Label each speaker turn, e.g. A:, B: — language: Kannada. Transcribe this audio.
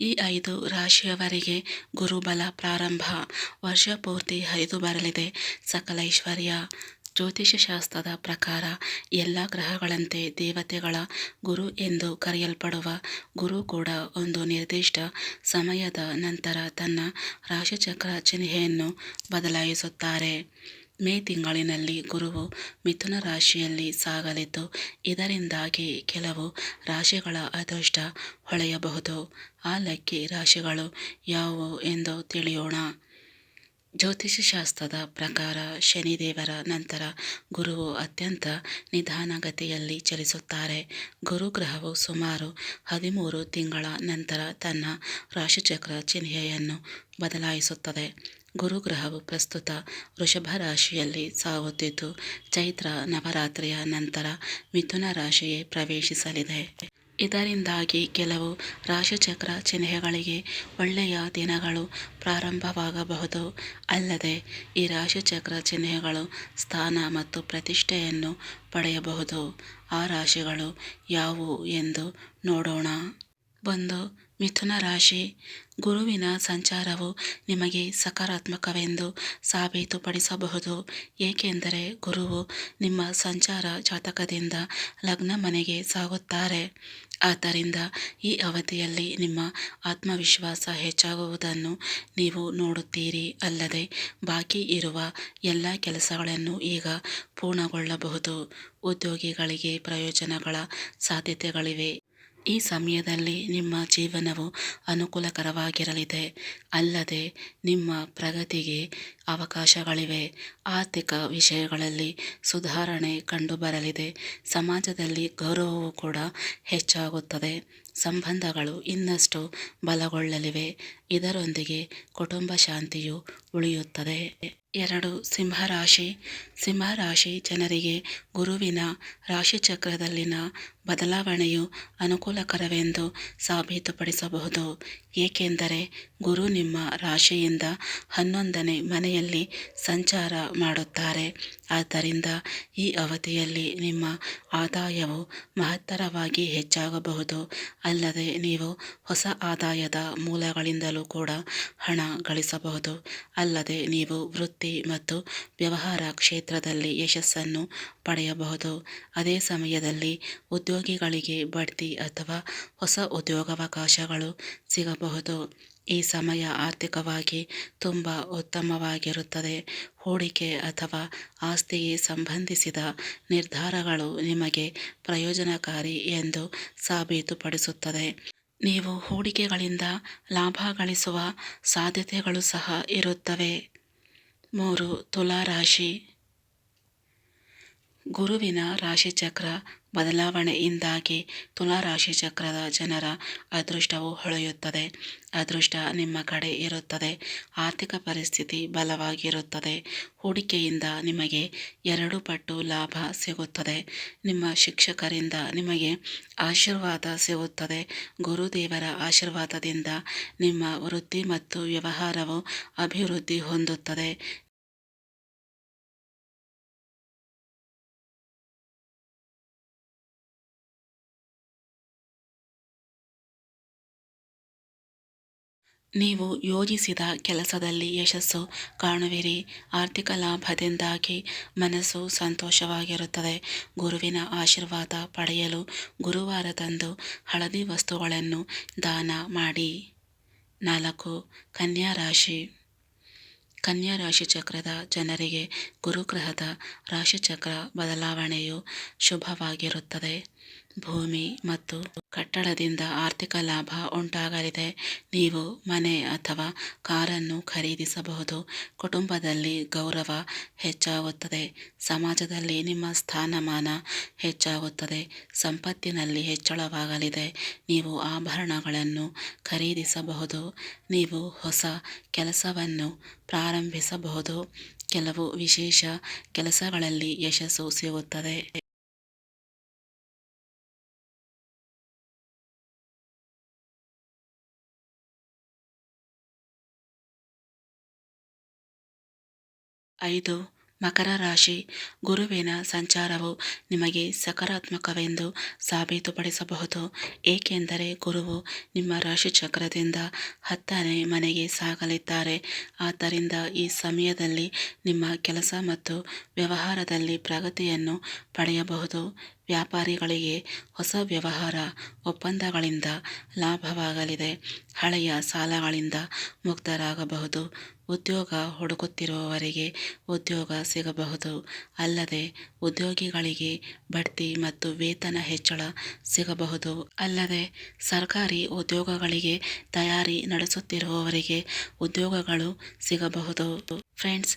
A: ಈ ಐದು ರಾಶಿಯವರಿಗೆ ಗುರುಬಲ ಪ್ರಾರಂಭ. ವರ್ಷ ಪೂರ್ತಿ ಹರಿದು ಬರಲಿದೆ. ಸಕಲ ಐಶ್ವರ್ಯ ಜ್ಯೋತಿಷ್ಯಶಾಸ್ತ್ರದ ಪ್ರಕಾರ ಎಲ್ಲ ಗ್ರಹಗಳಂತೆ ದೇವತೆಗಳ ಗುರು ಎಂದು ಕರೆಯಲ್ಪಡುವ ಗುರು ಕೂಡ ಒಂದು ನಿರ್ದಿಷ್ಟ ಸಮಯದ ನಂತರ ತನ್ನ ರಾಶಿಚಕ್ರ ಚಿಹ್ನೆಯನ್ನು ಬದಲಾಯಿಸುತ್ತಾರೆ. ಮೇ ತಿಂಗಳಿನಲ್ಲಿ ಗುರುವು ಮಿಥುನ ರಾಶಿಯಲ್ಲಿ ಸಾಗಲಿದ್ದು, ಇದರಿಂದಾಗಿ ಕೆಲವು ರಾಶಿಗಳ ಅದೃಷ್ಟ ಹೊಳೆಯಬಹುದು. ಆ ಲಕ್ಕಿ ರಾಶಿಗಳು ಯಾವುವು ಎಂದು ತಿಳಿಯೋಣ. ಜ್ಯೋತಿಷ್ಯಶಾಸ್ತ್ರದ ಪ್ರಕಾರ ಶನಿದೇವರ ನಂತರ ಗುರುವು ಅತ್ಯಂತ ನಿಧಾನಗತಿಯಲ್ಲಿ ಚಲಿಸುತ್ತಾರೆ. ಗುರುಗ್ರಹವು ಸುಮಾರು ಹದಿಮೂರು ತಿಂಗಳ ನಂತರ ತನ್ನ ರಾಶಿಚಕ್ರ ಚಿಹ್ನೆಯನ್ನು ಬದಲಾಯಿಸುತ್ತದೆ. ಗುರುಗ್ರಹವು ಪ್ರಸ್ತುತ ವೃಷಭ ರಾಶಿಯಲ್ಲಿ ಸಾಗುತ್ತಿದ್ದು, ಚೈತ್ರ ನವರಾತ್ರಿಯ ನಂತರ ಮಿಥುನ ರಾಶಿಯೇ ಪ್ರವೇಶಿಸಲಿದೆ. ಇದರಿಂದಾಗಿ ಕೆಲವು ರಾಶಿಚಕ್ರ ಚಿಹ್ನೆಗಳಿಗೆ ಒಳ್ಳೆಯ ದಿನಗಳು ಪ್ರಾರಂಭವಾಗಬಹುದು. ಅಲ್ಲದೆ, ಈ ರಾಶಿಚಕ್ರ ಚಿಹ್ನೆಗಳು ಸ್ಥಾನ ಮತ್ತು ಪ್ರತಿಷ್ಠೆಯನ್ನು ಪಡೆಯಬಹುದು. ಆ ರಾಶಿಗಳು ಯಾವುವು ಎಂದು ನೋಡೋಣ. ಒಂದು ಮಿಥುನ ರಾಶಿ. ಗುರುವಿನ ಸಂಚಾರವು ನಿಮಗೆ ಸಕಾರಾತ್ಮಕವೆಂದು ಸಾಬೀತುಪಡಿಸಬಹುದು. ಏಕೆಂದರೆ ಗುರುವು ನಿಮ್ಮ ಸಂಚಾರ ಜಾತಕದಿಂದ ಲಗ್ನ ಮನೆಗೆ ಸಾಗುತ್ತಾರೆ. ಆದ್ದರಿಂದ ಈ ಅವಧಿಯಲ್ಲಿ ನಿಮ್ಮ ಆತ್ಮವಿಶ್ವಾಸ ಹೆಚ್ಚಾಗುವುದನ್ನು ನೀವು ನೋಡುತ್ತೀರಿ. ಅಲ್ಲದೆ ಬಾಕಿ ಇರುವ ಎಲ್ಲ ಕೆಲಸಗಳನ್ನು ಈಗ ಪೂರ್ಣಗೊಳ್ಳಬಹುದು. ಉದ್ಯೋಗಿಗಳಿಗೆ ಪ್ರಯೋಜನಗಳ ಸಾಧ್ಯತೆಗಳಿವೆ. ಈ ಸಮಯದಲ್ಲಿ ನಿಮ್ಮ ಜೀವನವು ಅನುಕೂಲಕರವಾಗಿರಲಿದೆ. ಅಲ್ಲದೆ ನಿಮ್ಮ ಪ್ರಗತಿಗೆ ಅವಕಾಶಗಳಿವೆ. ಆರ್ಥಿಕ ವಿಷಯಗಳಲ್ಲಿ ಸುಧಾರಣೆ ಕಂಡುಬರಲಿದೆ. ಸಮಾಜದಲ್ಲಿ ಗೌರವವು ಕೂಡ ಹೆಚ್ಚಾಗುತ್ತದೆ. ಸಂಬಂಧಗಳು ಇನ್ನಷ್ಟು ಬಲಗೊಳ್ಳಲಿವೆ. ಇದರೊಂದಿಗೆ ಕುಟುಂಬ ಶಾಂತಿಯು ಉಳಿಯುತ್ತದೆ. ಎರಡು, ಸಿಂಹರಾಶಿ. ಸಿಂಹರಾಶಿ ಜನರಿಗೆ ಗುರುವಿನ ರಾಶಿಚಕ್ರದಲ್ಲಿನ ಬದಲಾವಣೆಯು ಅನುಕೂಲಕರವೆಂದು ಸಾಬೀತುಪಡಿಸಬಹುದು. ಏಕೆಂದರೆ ಗುರು ನಿಮ್ಮ ರಾಶಿಯಿಂದ ಹನ್ನೊಂದನೇ ಮನೆಯಲ್ಲಿ ಸಂಚಾರ ಮಾಡುತ್ತಾರೆ. ಆದ್ದರಿಂದ ಈ ಅವಧಿಯಲ್ಲಿ ನಿಮ್ಮ ಆದಾಯವು ಮಹತ್ತರವಾಗಿ ಹೆಚ್ಚಾಗಬಹುದು. ಅಲ್ಲದೆ ನೀವು ಹೊಸ ಆದಾಯದ ಮೂಲಗಳಿಂದಲೂ ಕೂಡ ಹಣ ಗಳಿಸಬಹುದು. ಅಲ್ಲದೆ ನೀವು ವೃತ್ತಿ ಮತ್ತು ವ್ಯವಹಾರ ಕ್ಷೇತ್ರದಲ್ಲಿ ಯಶಸ್ಸನ್ನು ಪಡೆಯಬಹುದು. ಅದೇ ಸಮಯದಲ್ಲಿ ಉದ್ಯೋಗಿಗಳಿಗೆ ಬಡ್ತಿ ಅಥವಾ ಹೊಸ ಉದ್ಯೋಗಾವಕಾಶಗಳು ಸಿಗಬಹುದು. ಈ ಸಮಯ ಆರ್ಥಿಕವಾಗಿ ತುಂಬ ಉತ್ತಮವಾಗಿರುತ್ತದೆ. ಹೂಡಿಕೆ ಅಥವಾ ಆಸ್ತಿಗೆ ಸಂಬಂಧಿಸಿದ ನಿರ್ಧಾರಗಳು ನಿಮಗೆ ಪ್ರಯೋಜನಕಾರಿ ಎಂದು ಸಾಬೀತುಪಡಿಸುತ್ತದೆ. ನೀವು ಹೂಡಿಕೆಗಳಿಂದ ಲಾಭ ಗಳಿಸುವ ಸಾಧ್ಯತೆಗಳು ಸಹ ಇರುತ್ತವೆ. ಮೂರು ತುಲಾ ರಾಶಿ ಗುರುವಿನ ರಾಶಿಚಕ್ರ ಬದಲಾವಣೆಯಿಂದಾಗಿ ತುಲಾ ರಾಶಿಚಕ್ರದ ಜನರ ಅದೃಷ್ಟವು ಹೊಳೆಯುತ್ತದೆ. ಅದೃಷ್ಟ ನಿಮ್ಮ ಕಡೆ ಇರುತ್ತದೆ. ಆರ್ಥಿಕ ಪರಿಸ್ಥಿತಿ ಬಲವಾಗಿರುತ್ತದೆ. ಹೂಡಿಕೆಯಿಂದ ನಿಮಗೆ ಎರಡು ಪಟ್ಟು ಲಾಭ ಸಿಗುತ್ತದೆ. ನಿಮ್ಮ ಶಿಕ್ಷಕರಿಂದ ನಿಮಗೆ ಆಶೀರ್ವಾದ ಸಿಗುತ್ತದೆ. ಗುರುದೇವರ ಆಶೀರ್ವಾದದಿಂದ ನಿಮ್ಮ ವೃತ್ತಿ ಮತ್ತು ವ್ಯವಹಾರವು ಅಭಿವೃದ್ಧಿ ಹೊಂದುತ್ತದೆ. ನೀವು ಯೋಜಿಸಿದ ಕೆಲಸದಲ್ಲಿ ಯಶಸ್ಸು ಕಾಣುವಿರಿ. ಆರ್ಥಿಕ ಲಾಭದಿಂದಾಗಿ ಮನಸ್ಸು ಸಂತೋಷವಾಗಿರುತ್ತದೆ. ಗುರುವಿನ ಆಶೀರ್ವಾದ ಪಡೆಯಲು ಗುರುವಾರದಂದು ಹಳದಿ ವಸ್ತುಗಳನ್ನು ದಾನ ಮಾಡಿ. ನಾಲ್ಕು ಕನ್ಯಾ ರಾಶಿ ಕನ್ಯಾ ರಾಶಿಚಕ್ರದ ಜನರಿಗೆ ಗುರುಗ್ರಹದ ರಾಶಿಚಕ್ರ ಬದಲಾವಣೆಯು ಶುಭವಾಗಿರುತ್ತದೆ. ಭೂಮಿ ಮತ್ತು ಕಟ್ಟಡದಿಂದ ಆರ್ಥಿಕ ಲಾಭ ಉಂಟಾಗಲಿದೆ. ನೀವು ಮನೆ ಅಥವಾ ಕಾರನ್ನು ಖರೀದಿಸಬಹುದು. ಕುಟುಂಬದಲ್ಲಿ ಗೌರವ ಹೆಚ್ಚಾಗುತ್ತದೆ. ಸಮಾಜದಲ್ಲಿ ನಿಮ್ಮ ಸ್ಥಾನಮಾನ ಹೆಚ್ಚಾಗುತ್ತದೆ. ಸಂಪತ್ತಿನಲ್ಲಿ ಹೆಚ್ಚಳವಾಗಲಿದೆ. ನೀವು ಆಭರಣಗಳನ್ನು ಖರೀದಿಸಬಹುದು. ನೀವು ಹೊಸ ಕೆಲಸವನ್ನು ಪ್ರಾರಂಭಿಸಬಹುದು. ಕೆಲವು ವಿಶೇಷ ಕೆಲಸಗಳಲ್ಲಿ ಯಶಸ್ಸು ಸಿಗುತ್ತದೆ. ಐದು ಮಕರ ರಾಶಿ. ಗುರುವಿನ ಸಂಚಾರವು ನಿಮಗೆ ಸಕಾರಾತ್ಮಕವೆಂದು ಸಾಬೀತುಪಡಿಸಬಹುದು. ಏಕೆಂದರೆ ಗುರುವು ನಿಮ್ಮ ರಾಶಿ ಚಕ್ರದಿಂದ ಹತ್ತನೇ ಮನೆಗೆ ಸಾಗಲಿದ್ದಾರೆ. ಆದ್ದರಿಂದ ಈ ಸಮಯದಲ್ಲಿ ನಿಮ್ಮ ಕೆಲಸ ಮತ್ತು ವ್ಯವಹಾರದಲ್ಲಿ ಪ್ರಗತಿಯನ್ನು ಪಡೆಯಬಹುದು. ವ್ಯಾಪಾರಿಗಳಿಗೆ ಹೊಸ ವ್ಯವಹಾರ, ಒಪ್ಪಂದಗಳಿಂದ ಲಾಭವಾಗಲಿದೆ. ಹಳೆಯ ಸಾಲಗಳಿಂದ ಮುಕ್ತರಾಗಬಹುದು. ಉದ್ಯೋಗ ಹುಡುಕುತ್ತಿರುವವರಿಗೆ ಉದ್ಯೋಗ ಸಿಗಬಹುದು. ಅಲ್ಲದೆ ಉದ್ಯೋಗಿಗಳಿಗೆ ಬಡ್ತಿ ಮತ್ತು ವೇತನ ಹೆಚ್ಚಳ ಸಿಗಬಹುದು. ಅಲ್ಲದೆ ಸರ್ಕಾರಿ ಉದ್ಯೋಗಗಳಿಗೆ ತಯಾರಿ ನಡೆಸುತ್ತಿರುವವರಿಗೆ ಉದ್ಯೋಗಗಳು ಸಿಗಬಹುದು. ಫ್ರೆಂಡ್ಸ್